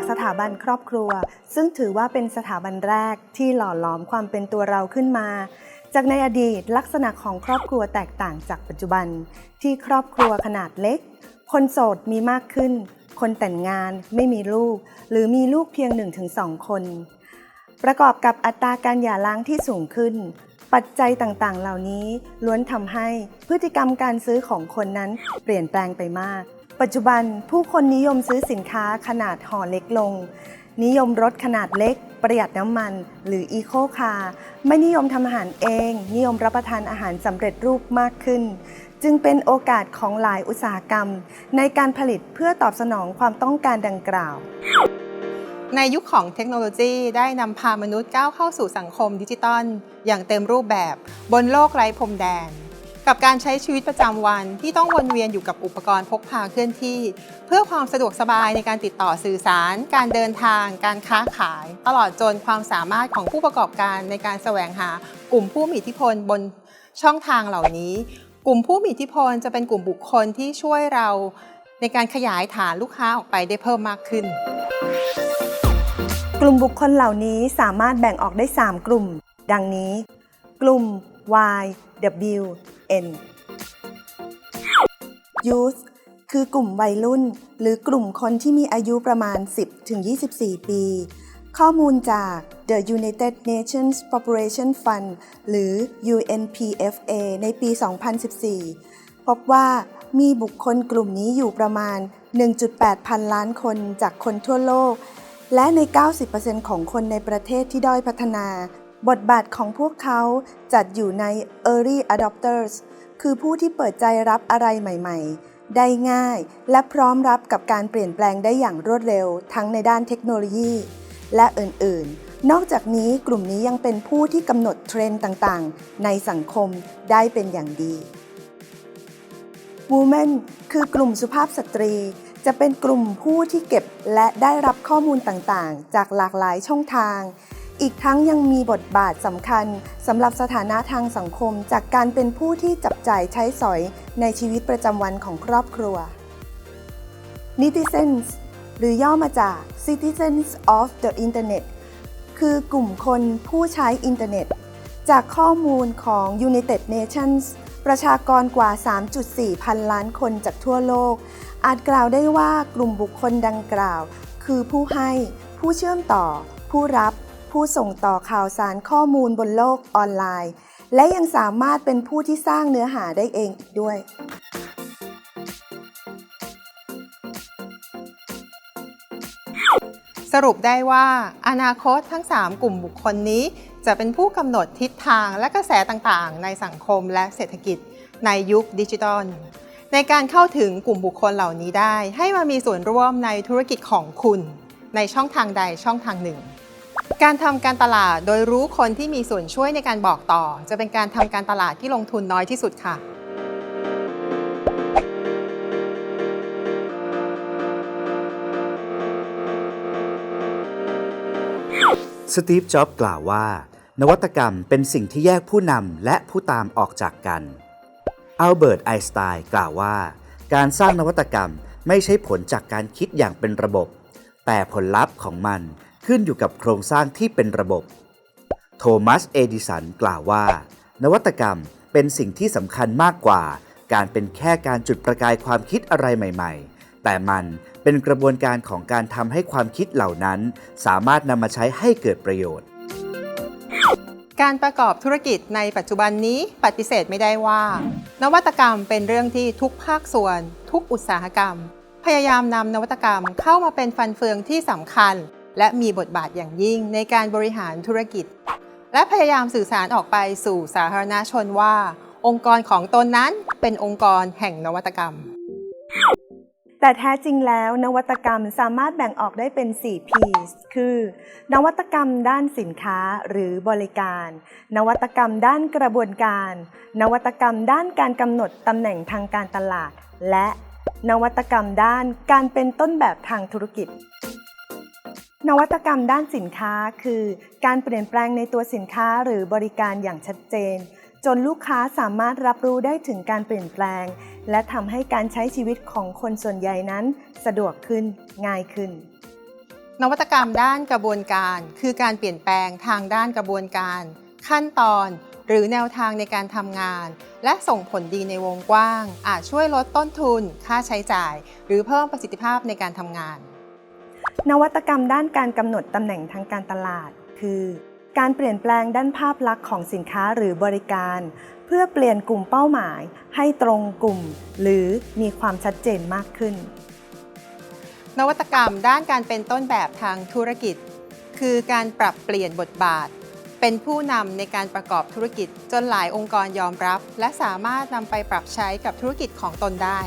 จากสถาบันครอบครัว ซึ่งถือว่าเป็นสถาบันแรกที่หล่อหลอมความเป็นตัวเราขึ้นมา จากในอดีตลักษณะของครอบครัวแตกต่างจากปัจจุบัน ที่ครอบครัวขนาดเล็ก คนโสดมีมากขึ้น คนแต่งงานไม่มีลูก หรือมีลูกเพียง 1-2 คน ประกอบกับอัตราการหย่าร้างที่สูงขึ้นปัจจัยต่างๆ เหล่านี้ล้วนทำให้พฤติกรรมการซื้อของคนนั้นเปลี่ยนแปลงไปมาก ปัจจุบันผู้คนนิยมซื้อสินค้าขนาดห่อเล็กลง นิยมรถขนาดเล็ก ประหยัดน้ำมัน หรืออีโคคาร์ไม่นิยมทำอาหารเอง นิยมรับประทานอาหารสำเร็จรูปมากขึ้น จึงเป็นโอกาสของหลายอุตสาหกรรม ในการผลิตเพื่อตอบสนองความต้องการดังกล่าว ในยุคของเทคโนโลยีได้นำพามนุษย์ก้าวเข้าสู่สังคมดิจิตอลอย่างเต็มรูปแบบบนโลกไร้พรมแดน กับการใช้ชีวิตประจำวันที่ต้องวนเวียนอยู่กับอุปกรณ์พกพาเคลื่อนที่ เพื่อความสะดวกสบายในการติดต่อสื่อสาร การเดินทาง การค้าขาย ตลอดจนความสามารถของผู้ประกอบการในการแสวงหากลุ่มผู้มีอิทธิพลบนช่องทางเหล่านี้ กลุ่มผู้มีอิทธิพลจะเป็นกลุ่มบุคคลที่ช่วยเราในการขยายฐานลูกค้าออกไปได้เพิ่มมากขึ้น กลุ่มบุคคลเหล่านี้สามารถแบ่งออกได้ 3 กลุ่ม ดังนี้ กลุ่ม Y W N Youth คือกลุ่มวัยรุ่น หรือกลุ่มคนที่มีอายุประมาณ 10-24 ปี ข้อมูลจาก The United Nations Population Fund หรือ UNPFA ในปี 2014 พบว่ามีบุคคลกลุ่มนี้อยู่ประมาณ 1.8 พันล้านคนจากคนทั่วโลก และใน 90%ของคนในประเทศที่ด้อยพัฒนา บทบาทของพวกเขาจัดอยู่ใน Early Adopters คือผู้ที่เปิดใจรับอะไรใหม่ ๆ ได้ง่าย และพร้อมรับกับการเปลี่ยนแปลงได้อย่างรวดเร็ว ทั้งในด้านเทคโนโลยี และอื่น ๆ นอกจากนี้กลุ่มนี้ยังเป็นผู้ที่กำหนดเทรนด์ต่างๆ ในสังคมได้เป็นอย่างดี Women คือกลุ่มสุภาพสตรี จะเป็นกลุ่มผู้ที่เก็บและได้รับข้อมูลต่างๆ จากหลากหลายช่องทาง อีกทั้งยังมีบทบาทสำคัญสำหรับสถานะทางสังคม จากการเป็นผู้ที่จับจ่ายใช้สอยในชีวิตประจำวันของครอบครัว Netizens หรือย่อมาจาก Citizens of the Internet คือกลุ่มคนผู้ใช้อินเทอร์เน็ต จากข้อมูลของ United Nations ประชากรกว่า 3.4 พันล้านคนจากทั่วโลก อาจกล่าวได้ว่ากลุ่มบุคคลดังกล่าว คือผู้ให้ ผู้เชื่อมต่อ ผู้รับ ผู้ส่งต่อข่าวสารข้อมูลบนโลกออนไลน์ และยังสามารถเป็นผู้ที่สร้างเนื้อหาได้เองอีกด้วย สรุปได้ว่า อนาคตทั้ง 3 กลุ่มบุคคลนี้ จะเป็นผู้กำหนดทิศทางและกระแสต่างๆ ในสังคมและเศรษฐกิจในยุคดิจิทัลในการเข้าถึงกลุ่มบุคคลเหล่านี้ได้ ให้มามีส่วนร่วมในธุรกิจของคุณ ในช่องทางใดช่องทางหนึ่ง การทำการตลาดโดยรู้คนที่มีส่วนช่วยในการบอกต่อ จะเป็นการทำการตลาดที่ลงทุนน้อยที่สุดค่ะ สตีฟ จ็อบส์กล่าวว่า นวัตกรรมเป็นสิ่งที่แยกผู้นำและผู้ตามออกจากกัน อัลเบิร์ต ไอน์สไตน์กล่าวว่า การสร้างนวัตกรรมไม่ใช่ผลจากการคิดอย่างเป็นระบบ แต่ผลลัพธ์ของมัน ขึ้นอยู่กับโครงสร้างที่เป็นระบบ โทมัส เอดิสันกล่าวว่า นวัตกรรมเป็นสิ่งที่สำคัญมากกว่า การเป็นแค่การจุดประกายความคิดอะไรใหม่ ๆ แต่มันเป็นกระบวนการของการทำให้ความคิดเหล่านั้น สามารถนำมาใช้ให้เกิดประโยชน์ การประกอบธุรกิจในปัจจุบันนี้ปฏิเสธไม่ได้ว่า นวัตกรรมเป็นเรื่องที่ทุกภาคส่วน ทุกอุตสาหกรรม พยายามนำนวัตกรรมเข้ามาเป็นฟันเฟืองที่สำคัญ และมีบทบาทอย่างยิ่งในการบริหารธุรกิจ และพยายามสื่อสารออกไปสู่สาธารณชนว่า องค์กรของตนนั้นเป็นองค์กรแห่งนวัตกรรม แต่แท้จริงแล้วนวัตกรรมสามารถแบ่งออกได้เป็น 4 P คือ นวัตกรรมด้านสินค้าหรือบริการ นวัตกรรมด้านกระบวนการ นวัตกรรมด้านการกำหนดตำแหน่งทางการตลาด และนวัตกรรมด้านการเป็นต้นแบบทางธุรกิจ นวัตกรรมด้านสินค้าคือ การเปลี่ยนแปลงในตัวสินค้าหรือบริการอย่างชัดเจน จนลูกค้าสามารถรับรู้ได้ถึงการเปลี่ยนแปลง และทำให้การใช้ชีวิตของคนส่วนใหญ่นั้น สะดวกขึ้นง่ายขึ้น นวัตกรรมด้านกระบวนการ คือการเปลี่ยนแปลงทางด้านกระบวนการ ขั้นตอน หรือแนวทางในการทำงาน และส่งผลดีในวงกว้าง อาจช่วยลดต้นทุน ค่าใช้จ่าย หรือเพิ่มประสิทธิภาพในการทำงาน นวัตกรรมด้านการกำหนดตำแหน่งทางการตลาด คือ การเปลี่ยนแปลงด้านภาพลักษณ์ของสินค้าหรือบริการ เพื่อเปลี่ยนกลุ่มเป้าหมาย ให้ตรงกลุ่ม หรือมีความชัดเจนมากขึ้น นวัตกรรมด้านการเป็นต้นแบบทางธุรกิจ คือการปรับเปลี่ยนบทบาท เป็นผู้นำในการประกอบธุรกิจจนหลายองค์กรยอมรับ และสามารถนำไปปรับใช้กับธุรกิจของตนได้